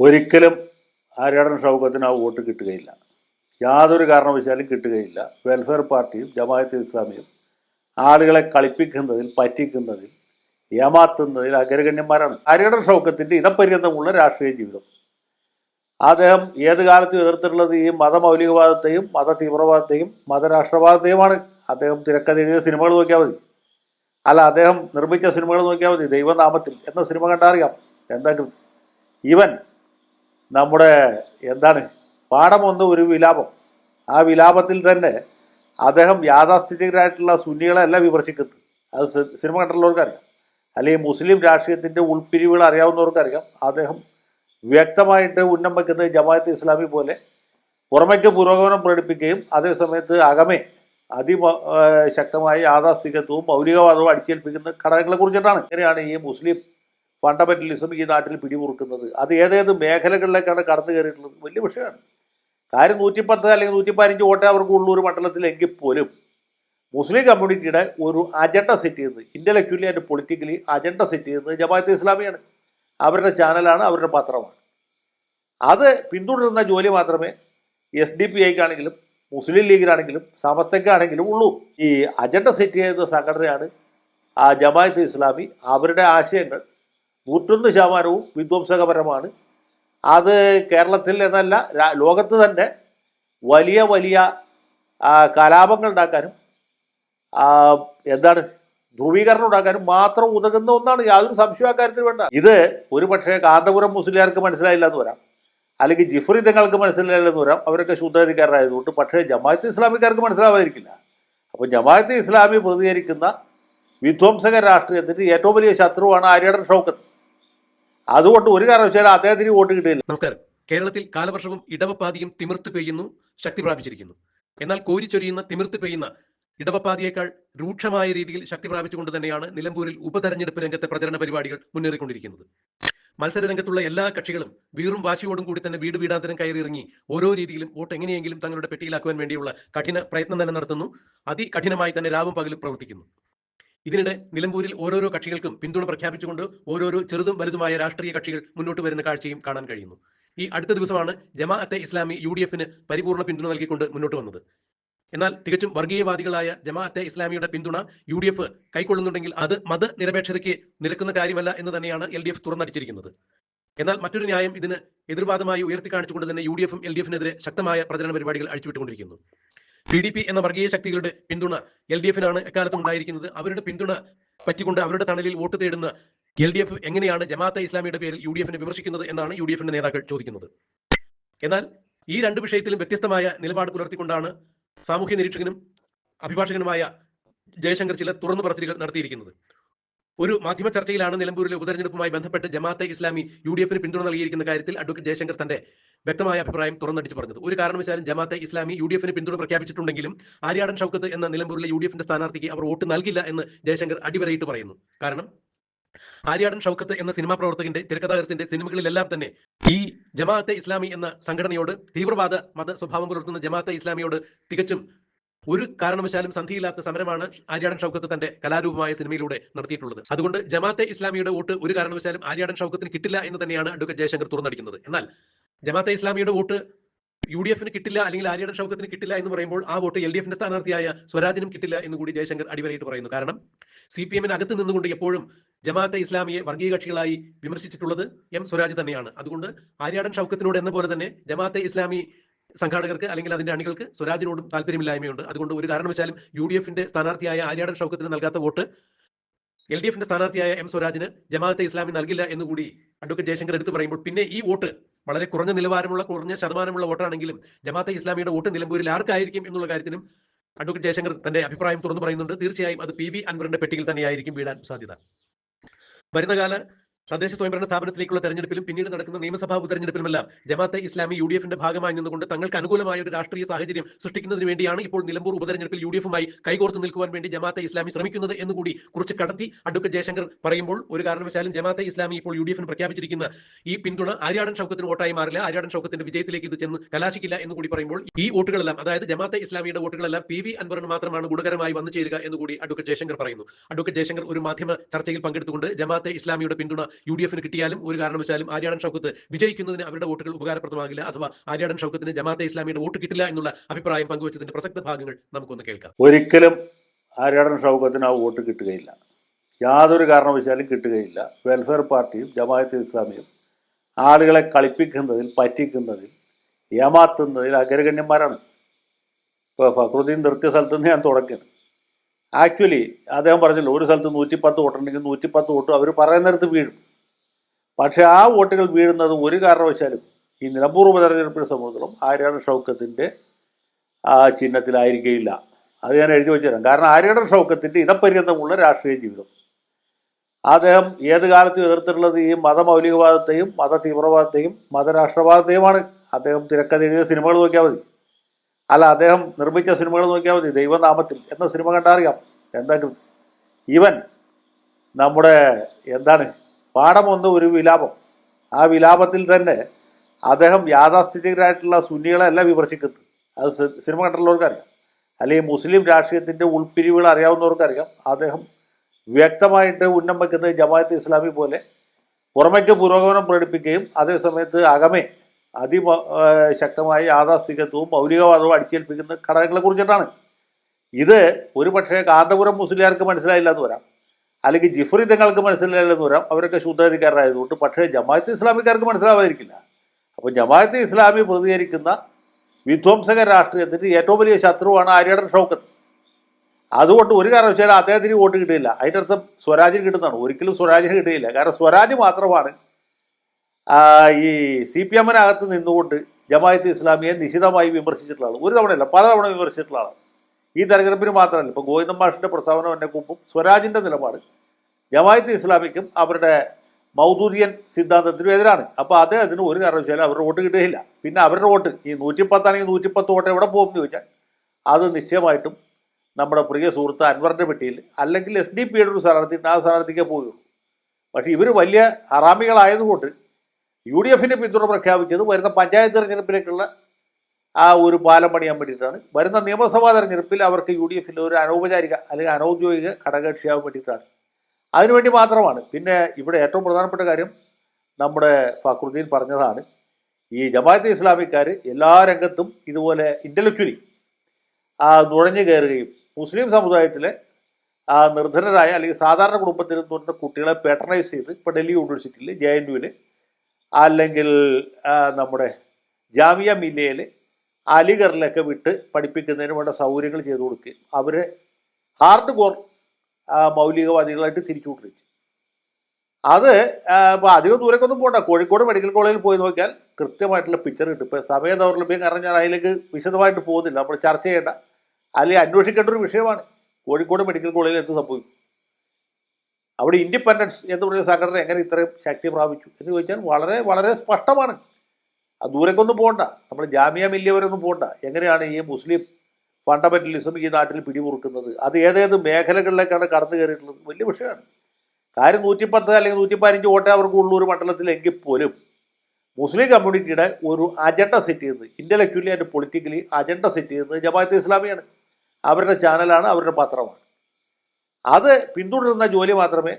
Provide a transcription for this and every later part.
ഒരിക്കലും ആര്യാടൻ ഷൗക്കത്തിന് ആ വോട്ട് കിട്ടുകയില്ല. യാതൊരു കാരണവശാലും കിട്ടുകയില്ല. വെൽഫെയർ പാർട്ടിയും ജമാഅത്ത് ഇസ്ലാമിയും ആളുകളെ കളിപ്പിക്കുന്നതിൽ പറ്റിക്കുന്നതിൽ ഏമാത്തുന്നതിൽ അഗ്രഗണ്യന്മാരാണ്. ആര്യാടൻ ഷൗക്കത്തിന്റെ ഇതപര്യന്തമുള്ള രാഷ്ട്രീയ ജീവിതം. അദ്ദേഹം ഏത് കാലത്തും എതിർത്തിട്ടുള്ളത് ഈ മതമൗലികവാദത്തെയും മത തീവ്രവാദത്തെയും മതരാഷ്ട്രവാദത്തെയുമാണ്. അദ്ദേഹം തിരക്കഥ സിനിമകൾ നോക്കിയാൽ മതി. അല്ല അദ്ദേഹം നിർമ്മിച്ച സിനിമകൾ നോക്കിയാൽ മതി. ദൈവനാമത്തിൽ. എന്ന സിനിമ കണ്ടറിയാം എന്താ ഇവൻ നമ്മുടെ എന്താണ് പാഠമൊന്ന് ഒരു വിലാപം. ആ വിലാപത്തിൽ തന്നെ അദ്ദേഹം യാഥാസ്ഥിതികരായിട്ടുള്ള സുന്നികളെ അല്ല വിമർശിക്കുന്നത്. അത് സിനിമ കണ്ടുള്ളവർക്കറിയാം അല്ലെങ്കിൽ മുസ്ലിം രാഷ്ട്രീയത്തിന്റെ ഉൾപ്പിരിവുകൾ അറിയാവുന്നവർക്കറിയാം. അദ്ദേഹം വ്യക്തമായിട്ട് ഉന്നം വയ്ക്കുന്നത് ജമാഅത്ത് ഇസ്ലാമി പോലെ പുറമേക്ക് പുരോഗമനം പ്രകടിപ്പിക്കുകയും അതേസമയത്ത് അകമേ അതി ശക്തമായ യാഥാസ്ഥികത്വവും മൗലികവാദവും അടിച്ചേൽപ്പിക്കുന്ന ഘടകങ്ങളെ കുറിച്ചിട്ടാണ്. ഇങ്ങനെയാണ് ഈ മുസ്ലിം ഫണ്ടമെന്റലിസം ഈ നാട്ടിൽ പിടിമുറുക്കുന്നത്. അത് ഏതേത് മേഖലകളിലേക്കാണ് കടന്നു കയറിയിട്ടുള്ളത്? വലിയ വിഷയമാണ്. കാര്യം നൂറ്റിപ്പത്ത് അല്ലെങ്കിൽ നൂറ്റി പതിനഞ്ച് വോട്ടേ അവർക്ക് ഉള്ളൂ ഒരു മണ്ഡലത്തിലെങ്കിൽ പോലും മുസ്ലിം കമ്മ്യൂണിറ്റിയുടെ ഒരു അജണ്ട സെറ്റ് ചെയ്യുന്നത് intellectually and politically agenda set ചെയ്യുന്നത് ജമാഅത്ത് ഇസ്ലാമിയാണ്. അവരുടെ ചാനലാണ് അവരുടെ പത്രമാണ്. അത് പിന്തുടരുന്ന ജോലി മാത്രമേ എസ് ഡി പി ഐക്കാണെങ്കിലും മുസ്ലിം ലീഗിനാണെങ്കിലും സമസ്തക്കാണെങ്കിലും ഉള്ളൂ. ഈ അജണ്ട സെറ്റ് ചെയ്ത സംഘടനയാണ് ആ ജമാഅത്ത് ഇസ്ലാമി. അവരുടെ ആശയങ്ങൾ നൂറ്റൊന്ന് ശതമാനവും വിധ്വംസകപരമാണ്. അത് കേരളത്തിൽ എന്നല്ല ലോകത്ത് തന്നെ വലിയ വലിയ കലാപങ്ങൾ ഉണ്ടാക്കാനും എന്താണ് ധ്രുവീകരണം ഉണ്ടാക്കാനും മാത്രം ഉതകുന്ന ഒന്നാണ് യാതൊരു സംശയം അക്കാര്യത്തിൽ വേണ്ട. ഇത് ഒരു പക്ഷേ കാന്തപുരം മുസ്ലിയാർക്ക് മനസ്സിലായില്ല എന്ന് വരാം. അല്ലെങ്കിൽ ജിഫ്രി തങ്ങൾക്ക് മനസ്സിലായില്ല എന്ന് വരാം. അവരൊക്കെ ശുദ്ധാധികാരരായതുകൊണ്ട് പക്ഷേ ജമാഅത്ത് ഇസ്ലാമിക്കാർക്ക് മനസ്സിലാവാതിരിക്കില്ല. അപ്പോൾ ജമാഅത്ത് ഇസ്ലാമി പ്രതികരിക്കുന്ന വിധ്വംസക രാഷ്ട്രീയത്തിന്റെ ഏറ്റവും വലിയ ശത്രുവാണ് ആര്യടൻ ഷൗക്കത്ത്. അതുകൊണ്ട് ഒരു കാരണവശാലും അദ്ദേഹത്തിന് വോട്ട് കിട്ടിയില്ല. നമസ്കാരം. കേരളത്തിൽ കാലവർഷവും ഇടവപ്പാതിയും തിമിർത്ത് പെയ്യുന്നു ശക്തി പ്രാപിച്ചിരിക്കുന്നു. എന്നാൽ കോരിച്ചൊരിയുന്ന തിമിർത്ത് പെയ്യുന്ന ഇടവപ്പാതിയേക്കാൾ രൂക്ഷമായ രീതിയിൽ ശക്തി പ്രാപിച്ചുകൊണ്ട് തന്നെയാണ് നിലമ്പൂരിൽ ഉപതെരഞ്ഞെടുപ്പ് രംഗത്തെ പ്രചരണ പരിപാടികൾ മുന്നേറിക്കൊണ്ടിരിക്കുന്നത്. മത്സര രംഗത്തുള്ള എല്ലാ കക്ഷികളും വീറും വാശിയോടും കൂടി തന്നെ വീട് വീടാന്തരം കയറിയിറങ്ങി ഓരോ രീതിയിലും വോട്ട് എങ്ങനെയെങ്കിലും തങ്ങളുടെ പെട്ടിയിലാക്കുവാൻ വേണ്ടിയുള്ള കഠിന പ്രയത്നം തന്നെ നടത്തുന്നു. അതികഠിനമായി തന്നെ രാവും പകലും പ്രവർത്തിക്കുന്നു. ഇതിനിടെ നിലമ്പൂരിൽ ഓരോരോ കക്ഷികൾക്കും പിന്തുണ പ്രഖ്യാപിച്ചുകൊണ്ട് ഓരോരോ ചെറുതും വലുതുമായ രാഷ്ട്രീയ കക്ഷികൾ മുന്നോട്ട് വരുന്ന കാഴ്ചയും കാണാൻ കഴിയുന്നു. ഈ അടുത്ത ദിവസമാണ് ജമാഅത്തെ ഇസ്ലാമി യു ഡി എഫിന് പരിപൂർണ പിന്തുണ നൽകിക്കൊണ്ട് മുന്നോട്ട് വന്നത്. എന്നാൽ തികച്ചും വർഗീയവാദികളായ ജമാഅത്തെ ഇസ്ലാമിയുടെ പിന്തുണ യു ഡി എഫ് കൈക്കൊള്ളുന്നുണ്ടെങ്കിൽ അത് മതനിരപേക്ഷതയ്ക്ക് നിരക്കുന്ന കാര്യമല്ല എന്ന് തന്നെയാണ് എൽ ഡി എഫ് തുറന്നടിച്ചിരിക്കുന്നത്. എന്നാൽ മറ്റൊരു ന്യായം ഇതിന് എതിർവാദമായി ഉയർത്തി കാണിച്ചുകൊണ്ട് തന്നെ യു ഡി എഫും എൽ ഡി എഫിനെതിരെ ശക്തമായ പ്രചരണ പരിപാടികൾ അഴിച്ചുവിട്ടുകൊണ്ടിരിക്കുന്നു. പി ഡി പി എന്ന വർഗീയ ശക്തികളുടെ പിന്തുണ എൽ ഡി എഫിനാണ് എക്കാലത്തും ഉണ്ടായിരിക്കുന്നത് അവരുടെ പിന്തുണ പറ്റിക്കൊണ്ട് അവരുടെ തണലിൽ വോട്ട് തേടുന്ന എൽ ഡി എഫ് എങ്ങനെയാണ് ജമാഅത്തെ ഇസ്ലാമിയുടെ പേരിൽ യു ഡി എഫിനെ വിമർശിക്കുന്നത് എന്നാണ് യു ഡി എഫിന്റെ നേതാക്കൾ ചോദിക്കുന്നത്. എന്നാൽ ഈ രണ്ട് വിഷയത്തിലും വ്യത്യസ്തമായ നിലപാട് പുലർത്തിക്കൊണ്ടാണ് സാമൂഹ്യ നിരീക്ഷകനും അഭിഭാഷകനുമായ ജയശങ്കർ ചില തുറന്നു പറച്ചിലുകൾ നടത്തിയിരിക്കുന്നത്. ഒരു മാധ്യമ ചർച്ചയിലാണ് നിലമ്പൂരിലെ ഉപതെരഞ്ഞെടുപ്പുമായി ബന്ധപ്പെട്ട് ജമാഅത്തെ ഇസ്ലാമി യു ഡി എഫിന് പിന്തുണ നൽകിയിരിക്കുന്ന കാര്യത്തിൽ അഡ്വക്കേറ്റ് ജയശങ്കർ തന്റെ വ്യക്തമായ അഭിപ്രായം തുറന്നടിച്ച് പറഞ്ഞത്. ഒരു കാരണവശാലും ജമാഅത്തെ ഇസ്ലാമി യു ഡി എഫിന് പിന്തുണ പ്രഖ്യാപിച്ചിട്ടുണ്ടെങ്കിലും ആര്യാടൻ ഷൗക്കത്ത് എന്ന നിലമ്പൂരിലെ യു ഡി എഫിന്റെ സ്ഥാനാർത്ഥിക്ക് അവർ വോട്ട് നൽകില്ല എന്ന് ജയശങ്കർ അടിവരയിട്ട് പറയുന്നു. കാരണം ആര്യാടൻ ഷൗക്കത്ത് എന്ന സിനിമാ പ്രവർത്തകന്റെ തിരക്കഥാകൃത്തിന്റെ സിനിമകളിലെല്ലാം തന്നെ ഈ ജമാഅത്തെ ഇസ്ലാമി എന്ന സംഘടനയോട് തീവ്രവാദ മത സ്വഭാവം പുലർത്തുന്ന ജമാഅത്തെ ഇസ്ലാമിയോട് തികച്ചും ഒരു കാരണവശാലും സന്ധിയില്ലാത്ത സമരമാണ് ആര്യാടൻ ഷൗക്കത്ത് തന്റെ കലാരൂപമായ സിനിമയിലൂടെ നടത്തിയിട്ടുള്ളത്. അതുകൊണ്ട് ജമാഅത്തെ ഇസ്ലാമിയുടെ വോട്ട് ഒരു കാരണവശാലും ആര്യാടൻ ഷൗക്കത്തിന് കിട്ടില്ല എന്ന് തന്നെയാണ് അഡ്വക്കേറ്റ് ജയശങ്കർ തുറന്നടിക്കുന്നത്. എന്നാൽ ജമാഅത്തെ ഇസ്ലാമിയുടെ വോട്ട് യു ഡി എഫിന് കിട്ടില്ല അല്ലെങ്കിൽ ആര്യയുടെ ഷൗക്കത്തിന് കിട്ടില്ല എന്ന് പറയുമ്പോൾ ആ വോട്ട് എൽ ഡി എഫിന്റെ സ്ഥാനാർത്ഥിയായ സ്വരാജിനും കിട്ടില്ല എന്ന് കൂടി ജയശങ്കർ അടിവരയിട്ട് പറയുന്നു. കാരണം സി പി എമ്മിന് അകത്ത് നിന്നുകൊണ്ട് എപ്പോഴും ജമാഅത്തെ ഇസ്ലാമിയെ വർഗീയ കക്ഷികളായി വിമർശിച്ചിട്ടുള്ളത് എം സ്വരാജ് തന്നെയാണ്. അതുകൊണ്ട് ആര്യാടൻ ഷൗക്കത്തിനോട് എന്ന പോലെ തന്നെ ജമാഅത്തെ ഇസ്ലാമി സംഘാടകർക്ക് അല്ലെങ്കിൽ അതിന്റെ അണികൾക്ക് സ്വരാജിനോടും താല്പര്യമില്ലായ്മയുണ്ട്. അതുകൊണ്ട് ഒരു കാരണവശാലും യു ഡി എഫിന്റെ സ്ഥാനാർത്ഥിയായ ആര്യാടൻ ഷൗക്കത്തിന് നൽകാത്ത വോട്ട് എൽ ഡി എഫിന്റെ സ്ഥാനാർത്ഥിയായ എം സ്വരാജിന് ജമാഅത്തെ ഇസ്ലാമി നൽകില്ല എന്ന് കൂടി അഡ്വക്കേറ്റ് ജയശങ്കർ എടുത്തു പറയുമ്പോൾ പിന്നെ ഈ വോട്ട് വളരെ കുറഞ്ഞ നിലവാരമുള്ള കുറഞ്ഞ ശതമാനമുള്ള വോട്ടാണെങ്കിലും ജമാഅത്തെ ഇസ്ലാമിയുടെ വോട്ട് നിലമ്പൂരിൽ ആർക്കായിരിക്കും എന്നുള്ള കാര്യത്തിനും അഡ്വക്കേറ്റ് ജയശങ്കർ തന്റെ അഭിപ്രായം തുറന്നു പറയുന്നുണ്ട്. തീർച്ചയായും അത് പി വി അൻവറിന്റെ പെട്ടിയിൽ തന്നെയായിരിക്കും വീടാൻ സാധ്യത. വരുന്ന കാല തദ്ദേശ സ്വയംഭരണ സ്ഥാപനത്തിലേക്കുള്ള തെരഞ്ഞെടുപ്പിലും പിന്നീട് നടക്കുന്ന നിയമസഭാ ഉപതെരഞ്ഞെടുപ്പിലുമെല്ലാം ജമാഅത്തെ ഇസ്ലാമി യു ഡി എഫിന്റെ ഭാഗമായി നിന്നുകൊണ്ട് തങ്ങൾക്ക് അനുകൂലമായ ഒരു രാഷ്ട്രീയ സാഹചര്യം സൃഷ്ടിക്കുന്നതിന് വേണ്ടിയാണ് ഇപ്പോൾ നിലമ്പൂർ ഉപതെരഞ്ഞെടുപ്പിൽ യു ഡി എഫുമായി കൈകോർത്ത് നിൽക്കുവാൻ വേണ്ടി ജമാഅത്തെ ഇസ്ലാമി ശ്രമിക്കുന്നത് എന്ന് കൂടി കുറിച്ച് കടത്തി അഡ്വക്കേറ്റ് ജയശങ്കർ പറയുമ്പോൾ ഒരു കാരണവശാലും ജമാഅത്തെ ഇസ്ലാമി ഇപ്പോൾ യു ഡി എഫിന് പ്രഖ്യാപിച്ചിരിക്കുന്ന ഈ പിന്തുണ ആര്യാടൻ ഷൗക്കത്തിന് വോട്ടായി മാറില്ല. ആര്യാടൻ ഷൗക്കത്തിന്റെ വിജയത്തിലേക്ക് ഇത് ചെന്ന് കലാശിക്കില്ല എന്ന് കൂടി പറയുമ്പോൾ ഈ വോട്ടുകളെല്ലാം അതായത് ജമാഅത്തെ ഇസ്ലാമിയുടെ വോട്ടുകളെല്ലാം പി വി അൻവറിന് മാത്രമാണ് ഗുണകരമായി വന്നു ചേരുക എന്ന് കൂടി അഡ്വക്കേറ്റ് ജയശങ്കർ പറയുന്നു. അഡ്വക്കേറ്റ് ജയശങ്കർ ഒരു മാധ്യമ ചർച്ചയിൽ പങ്കെടുത്തുകൊണ്ട് ജമാഅത്തെ ഇസ്ലാമിയുടെ പിന്തുണ യു ഡി എഫിന് കിട്ടിയാലും ഒരു കാരണവശാലും ആര്യാടൻ ഷൗക്കത്ത് വിജയിക്കുന്നതിന് അവരുടെ വോട്ടുകൾ ഉപകാരപ്രദമാകില്ല അഥവാ ആര്യാടൻ ഷൗക്കത്തിന് ജമാഅത്തെ ഇസ്ലാമിയുടെ വോട്ട് കിട്ടില്ല എന്നുള്ള അഭിപ്രായം പങ്കുവച്ചതിന്റെ പ്രസക്ത ഭാഗങ്ങൾ നമുക്കൊന്ന് കേൾക്കാം. ഒരിക്കലും ആര്യാടൻ ഷൗക്കത്തിന് ആ വോട്ട് കിട്ടുകയില്ല. യാതൊരു കാരണവശാലും കിട്ടുകയില്ല. വെൽഫെയർ പാർട്ടിയും ജമാഅത്തെ ഇസ്ലാമിയും ആളുകളെ കളിപ്പിക്കുന്നതിൽ പറ്റിക്കുന്നതിൽ ഏമാത്തുന്നതിൽ അഗ്രഗണ്യന്മാരാണ്. ഇപ്പോൾ ഫക്രുദ്ദീൻ നിർത്തിയ സ്ഥലത്ത് നിന്ന് ഞാൻ തുടക്കുകയാണ് ആക്ച്വലി അദ്ദേഹം പറഞ്ഞല്ലോ ഒരു സ്ഥലത്ത് നൂറ്റിപ്പത്ത് വോട്ടുണ്ടെങ്കിൽ നൂറ്റിപ്പത്ത് വോട്ട് അവർ പറയുന്നിടത്ത് വീഴും. പക്ഷേ ആ വോട്ടുകൾ വീഴുന്നത് ഒരു കാരണവശാലും ഈ നിലമ്പൂർ ഉപതെരഞ്ഞെടുപ്പിനെ സംബന്ധിച്ചിടത്തോളം ആര്യാടൻ ഷൗക്കത്തിന്റെ ആ ചിഹ്നത്തിലായിരിക്കുകയില്ല അത് ഞാൻ എഴുതി വെച്ചുതരാം. കാരണം ആര്യാടൻ ഷൗക്കത്തിന്റെ ഇതപര്യന്തമുള്ള രാഷ്ട്രീയ ജീവിതം. അദ്ദേഹം ഏത് കാലത്തും എതിർത്തിട്ടുള്ളത് ഈ മതമൗലികവാദത്തെയും മത തീവ്രവാദത്തെയും മതരാഷ്ട്രവാദത്തെയുമാണ്. അദ്ദേഹം തിരക്കഥ എഴുതിയ സിനിമകൾ നോക്കിയാൽ മതി. അല്ല അദ്ദേഹം നിർമ്മിച്ച സിനിമകൾ നോക്കിയാൽ മതി. ദൈവനാമത്തിൽ എന്ന സിനിമ കണ്ടറിയാം എന്താ ഈവൻ നമ്മുടെ എന്താണ് പാഠം ഒന്ന് ഒരു വിലാപം. ആ വിലാപത്തിൽ തന്നെ അദ്ദേഹം യാഥാസ്ഥിതികരായിട്ടുള്ള സുന്നികളെല്ലാം വിമർശിക്കുന്നത്. അത് സിനിമ കണ്ടുള്ളവർക്കറിയാം അല്ലെങ്കിൽ മുസ്ലിം രാഷ്ട്രീയത്തിന്റെ ഉൾപ്പിരിവുകൾ അറിയാവുന്നവർക്കറിയാം. അദ്ദേഹം വ്യക്തമായിട്ട് ഉന്നം വയ്ക്കുന്നത് ജമാഅത്ത് ഇസ്ലാമി പോലെ പുറമേക്ക് പുരോഗമനം പ്രകടിപ്പിക്കുകയും അതേസമയത്ത് അകമേ അതിമ ആ, ശക്തമായ യാഥാസ്ഥികത്വവും മൗലികവാദവും അടിച്ചേൽപ്പിക്കുന്ന ഘടകങ്ങളെ കുറിച്ചിട്ടാണ്. ഇത് ഒരു പക്ഷേ കാന്തപുരം മുസ്ലിയാർക്ക് മനസ്സിലായില്ല എന്ന് വരാം. അല്ലെങ്കിൽ ജിഫ്രി തങ്ങൾക്ക് മനസ്സിലായില്ല വരാം അവരൊക്കെ ശൂദ്ധാധികാരായതുകൊണ്ട് പക്ഷേ ജമാഅത്ത് ഇസ്ലാമിക്കാർക്ക് മനസ്സിലാവാതിരിക്കില്ല. അപ്പോൾ ജമാഅത്ത് ഇസ്ലാമി പ്രതികരിക്കുന്ന വിധ്വംസക രാഷ്ട്രീയത്തിന്റെ ഏറ്റവും വലിയ ശത്രുവാണ് ആര്യടൻ ഷൗക്കത്ത്. അതുകൊണ്ട് ഒരു കാരണവശാലും അദ്ദേഹത്തിന് വോട്ട് കിട്ടിയില്ല. അതിന്റെ അർത്ഥം സ്വരാജിന് കിട്ടുന്നതാണ്. ഒരിക്കലും സ്വരാജിന് കിട്ടിയില്ല. കാരണം സ്വരാജ് മാത്രമാണ് ഈ സി പി എമ്മിനകത്ത് നിന്നുകൊണ്ട് ജമാഅത്ത് ഇസ്ലാമിയെ നിശിതമായി വിമർശിച്ചിട്ടുള്ള ആൾ ഒരു തവണയല്ല പലതവണ വിമർശിച്ചിട്ടുള്ള ആളാണ്. ഈ തെരഞ്ഞെടുപ്പിന് മാത്രമല്ല ഇപ്പോൾ ഗോവിന്ദൻ മാഷിന്റെ പ്രസ്താവന എന്നെ കുമ്പും സ്വരാജിന്റെ നിലപാട്. ജമായത്ത് ഇസ്ലാമിക്കും അവരുടെ മൗദൂദിയൻ സിദ്ധാന്തത്തിനും എതിരാണ്. അപ്പോൾ അദ്ദേഹത്തിന് ഒരു കാരണവശാലും അവരുടെ വോട്ട് കിട്ടുകയില്ല. പിന്നെ അവരുടെ വോട്ട് ഈ നൂറ്റിപ്പത്താണെങ്കിൽ നൂറ്റിപ്പത്ത് വോട്ട് എവിടെ പോകും എന്ന് ചോദിച്ചാൽ അത് നിശ്ചയമായിട്ടും നമ്മുടെ പ്രിയ സുഹൃത്ത് അൻവറിന്റെ പെട്ടിയിൽ അല്ലെങ്കിൽ എസ് ഡി പിയുടെ ഒരു സ്ഥാനാർത്ഥി ആ സ്ഥാനാർത്ഥിക്കേ പോവുകയുള്ളൂ. പക്ഷേ ഇവർ വലിയ ഹറാമികളായതുകൊണ്ട് യു ഡി എഫിന്റെ പിന്തുണ പ്രഖ്യാപിച്ചത് വരുന്ന പഞ്ചായത്ത് തെരഞ്ഞെടുപ്പിലേക്കുള്ള ആ ഒരു പാലം പണിയാൻ വേണ്ടിയിട്ടാണ്. വരുന്ന നിയമസഭാ തെരഞ്ഞെടുപ്പിൽ അവർക്ക് യു ഡി എഫിൽ ഒരു അനൗപചാരിക അല്ലെങ്കിൽ അനൗദ്യോഗിക ഘടകകക്ഷിയാവാൻ വേണ്ടിയിട്ടാണ്. അതിനുവേണ്ടി മാത്രമാണ്. പിന്നെ ഇവിടെ ഏറ്റവും പ്രധാനപ്പെട്ട കാര്യം നമ്മുടെ ഫക്രുദ്ദീൻ പറഞ്ഞതാണ്. ഈ ജമാഅത്ത് ഇസ്ലാമിക്കാർ എല്ലാ രംഗത്തും ഇതുപോലെ ഇന്റലക്ച്വലി നുഴഞ്ഞു കയറുകയും മുസ്ലിം സമുദായത്തിലെ നിർധനരായ അല്ലെങ്കിൽ സാധാരണ കുടുംബത്തിൽ നിന്നുള്ള കുട്ടികളെ പേട്ടർണൈസ് ചെയ്ത് ഇപ്പോൾ ഡൽഹി യൂണിവേഴ്സിറ്റിയിൽ ജെ എൻ യുവിൽ അല്ലെങ്കിൽ നമ്മുടെ ജാമിയ മില്ലയിൽ അലിഗറിലൊക്കെ വിട്ട് പഠിപ്പിക്കുന്നതിന് വേണ്ട സൗകര്യങ്ങൾ ചെയ്തു കൊടുക്കുകയും അവരെ ഹാർഡ് കോർ മൗലികവാദികളായിട്ട് തിരിച്ചുവിട്ടിരിച്ചു അത് ഇപ്പോൾ അധികം ദൂരക്കൊന്നും പോകണ്ട കോഴിക്കോട് മെഡിക്കൽ കോളേജിൽ പോയി നോക്കിയാൽ കൃത്യമായിട്ടുള്ള പിക്ചർ കിട്ടും. ഇപ്പോൾ സമയ ദൗർലഭ്യം കാരണം ഞാൻ അതിലേക്ക് വിശദമായിട്ട് പോകുന്നില്ല. നമ്മൾ ചർച്ച ചെയ്യേണ്ട അല്ലെങ്കിൽ അന്വേഷിക്കേണ്ട ഒരു വിഷയമാണ്. കോഴിക്കോട് മെഡിക്കൽ കോളേജിൽ എന്ത് സംഭവിക്കും? അവിടെ ഇൻഡിപെൻഡൻസ് എന്ന് പറയുന്ന സംഘടന എങ്ങനെ ഇത്രയും ശക്തി പ്രാപിച്ചു എന്ന് ചോദിച്ചാൽ വളരെ വളരെ സ്പഷ്ടമാണ്. ദൂരക്കൊന്നും പോകണ്ട നമ്മൾ ജാമ്യ മില്യവരൊന്നും പോകണ്ട എങ്ങനെയാണ് ഈ മുസ്ലിം ഫണ്ടമെന്റലിസം ഈ നാട്ടിൽ പിടിമുറുക്കുന്നത്? അത് ഏതേത് മേഖലകളിലേക്കാണ് കടന്നു കയറിയിട്ടുള്ളത്? വലിയ വിഷയമാണ്. കാര്യം നൂറ്റിപ്പത്ത് അല്ലെങ്കിൽ നൂറ്റി പതിനഞ്ച് വോട്ടേ അവർക്ക് ഉള്ള ഒരു മണ്ഡലത്തിലെങ്കിൽ പോലും മുസ്ലിം കമ്മ്യൂണിറ്റിയുടെ ഒരു അജണ്ട സെറ്റ് ചെയ്യുന്നത് intellectually and politically agenda set ചെയ്യുന്നത് ജമാഅത്ത് ഇസ്ലാമിയാണ്. അവരുടെ ചാനലാണ് അവരുടെ പത്രമാണ്. അത് പിന്തുടരുന്ന ജോലി മാത്രമേ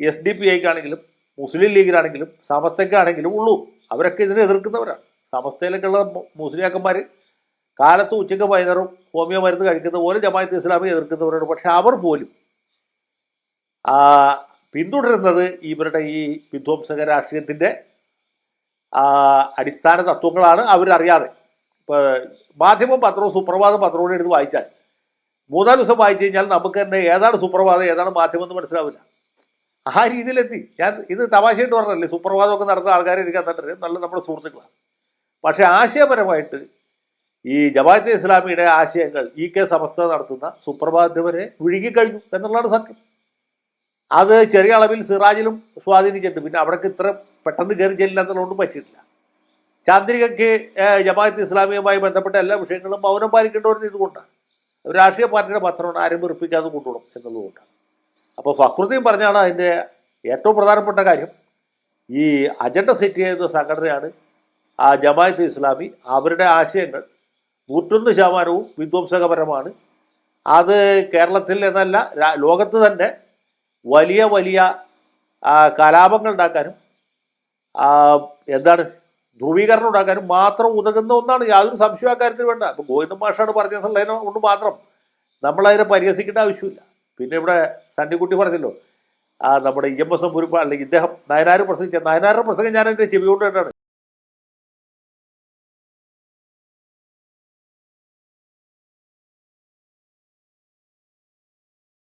എസ് ഡി പി ഐക്കാണെങ്കിലും മുസ്ലിം ലീഗിനാണെങ്കിലും സമസ്തയ്ക്കാണെങ്കിലും ഉള്ളൂ. അവരൊക്കെ ഇതിനെ എതിർക്കുന്നവരാണ്. സമസ്തയിലൊക്കെയുള്ള മുസ്ലിയാക്കന്മാർ കാലത്ത് ഉച്ചയ്ക്ക് വൈകുന്നേരം ഹോമിയോ മരുന്ന് കഴിക്കുന്ന പോലെ ജമാഅത്ത് ഇസ്ലാമി എതിർക്കുന്നവരാണ്. പക്ഷേ അവർ പോലും പിന്തുടരുന്നത് ഇവരുടെ ഈ വിധ്വംസക രാഷ്ട്രീയത്തിന്റെ അടിസ്ഥാന തത്വങ്ങളാണ് അവരറിയാതെ. ഇപ്പോൾ മാധ്യമം പത്രവും സുപ്രഭാതം പത്രവും എടുത്ത് വായിച്ചാൽ മൂന്നാൽ ദിവസം വായിച്ചു കഴിഞ്ഞാൽ നമുക്ക് തന്നെ ഏതാണ് സുപ്രഭാതം ഏതാണ് മാധ്യമം എന്ന് മനസ്സിലാവില്ല. ആ രീതിയിലെത്തി. ഞാൻ ഇത് തമാശയായിട്ട് പറഞ്ഞല്ലേ സുപ്രഭാതമൊക്കെ നടത്തുന്ന ആൾക്കാരെ എനിക്ക് നല്ല നമ്മുടെ സുഹൃത്തുക്കളാണ് പക്ഷേ ആശയപരമായിട്ട് ഈ ജമാഅത്തെ ഇസ്ലാമിയുടെ ആശയങ്ങൾ ഈ കെ സമസ്ത നടത്തുന്ന സുപ്രഭാതവരെ വിഴുകിക്കഴിഞ്ഞു എന്നുള്ളതാണ് സത്യം. അത് ചെറിയ അളവിൽ സിറാജിലും സ്വാധീനിച്ചിട്ടുണ്ട്. പിന്നെ അവിടേക്ക് ഇത്ര പെട്ടെന്ന് കയറി ചെല്ലില്ല പറ്റിയിട്ടില്ല. ചാന്ദ്രികയ്ക്ക് ജമാഅത്ത് ഇസ്ലാമിയുമായി ബന്ധപ്പെട്ട എല്ലാ വിഷയങ്ങളും മൗനം പാലിക്കേണ്ടവർ ഇതുകൊണ്ടാണ് രാഷ്ട്രീയ പാർട്ടിയുടെ പത്രമാണ് ആരും വെറുപ്പിക്കാതെ കൊണ്ടുപോകണം എന്നുള്ളതുകൊണ്ടാണ്. അപ്പോൾ ഫക്രുദ്ദീൻ പറഞ്ഞാണ് അതിന്റെ ഏറ്റവും പ്രധാനപ്പെട്ട കാര്യം. ഈ അജണ്ട സെറ്റ് ചെയ്യുന്ന സംഘടനയാണ് ആ ജമായത്ത് ഇസ്ലാമി. അവരുടെ ആശയങ്ങൾ നൂറ്റൊന്ന് ശതമാനവും വിധ്വംസകപരമാണ് അത് കേരളത്തിൽ എന്നല്ല ലോകത്ത് തന്നെ വലിയ വലിയ ആ, കലാപങ്ങൾ ഉണ്ടാക്കാനും എന്താണ് ധ്രുവീകരണം ഉണ്ടാക്കാനും മാത്രം ഉതകുന്ന ഒന്നാണ് യാതൊരു സംശയം അക്കാര്യത്തിൽ വേണ്ട. അപ്പോൾ ഗോവിന്ദ മാഷാണ് പറഞ്ഞതെന്നുള്ളതിനെ കൊണ്ട് മാത്രം നമ്മളതിനെ പരിഹസിക്കേണ്ട ആവശ്യമില്ല. പിന്നെ ഇവിടെ സണ്ണിക്കുട്ടി പറഞ്ഞല്ലോ ആ നമ്മുടെ ഇ എം എസ് എം അല്ലെങ്കിൽ ഇദ്ദേഹം നയനാർ പ്രസംഗിച്ച നയനാരുടെ പ്രസംഗം ഞാൻ എന്റെ ചെവി കൊണ്ട് കേട്ടാണ്